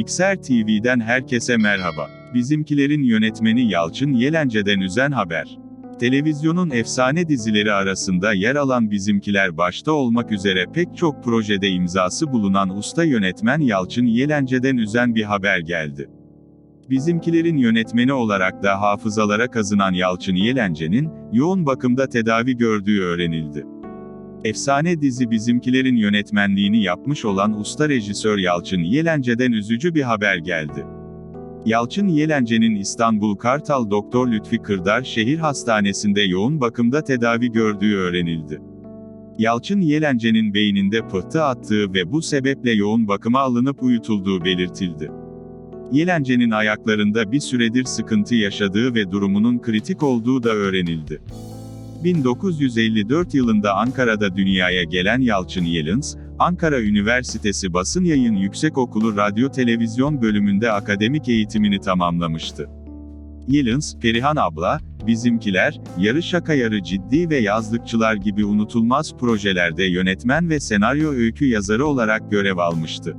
XR TV'den herkese merhaba. Bizimkilerin yönetmeni Yalçın Yelence'den üzen haber. Televizyonun efsane dizileri arasında yer alan Bizimkiler başta olmak üzere pek çok projede imzası bulunan usta yönetmen Yalçın Yelence'den üzen bir haber geldi. Bizimkilerin yönetmeni olarak da hafızalara kazınan Yalçın Yelence'nin, yoğun bakımda tedavi gördüğü öğrenildi. Efsane dizi Bizimkilerin yönetmenliğini yapmış olan usta rejisör Yalçın Yelence'den üzücü bir haber geldi. Yalçın Yelence'nin İstanbul Kartal Doktor Lütfi Kırdar Şehir Hastanesi'nde yoğun bakımda tedavi gördüğü öğrenildi. Yalçın Yelence'nin beyninde pıhtı attığı ve bu sebeple yoğun bakıma alınıp uyutulduğu belirtildi. Yelence'nin ayaklarında bir süredir sıkıntı yaşadığı ve durumunun kritik olduğu da öğrenildi. 1954 yılında Ankara'da dünyaya gelen Yalçın Yelens, Ankara Üniversitesi Basın Yayın Yüksekokulu Radyo Televizyon bölümünde akademik eğitimini tamamlamıştı. Yelens, Perihan Abla, Bizimkiler, Yarı Şaka Yarı Ciddi ve Yazlıkçılar gibi unutulmaz projelerde yönetmen ve senaryo öykü yazarı olarak görev almıştı.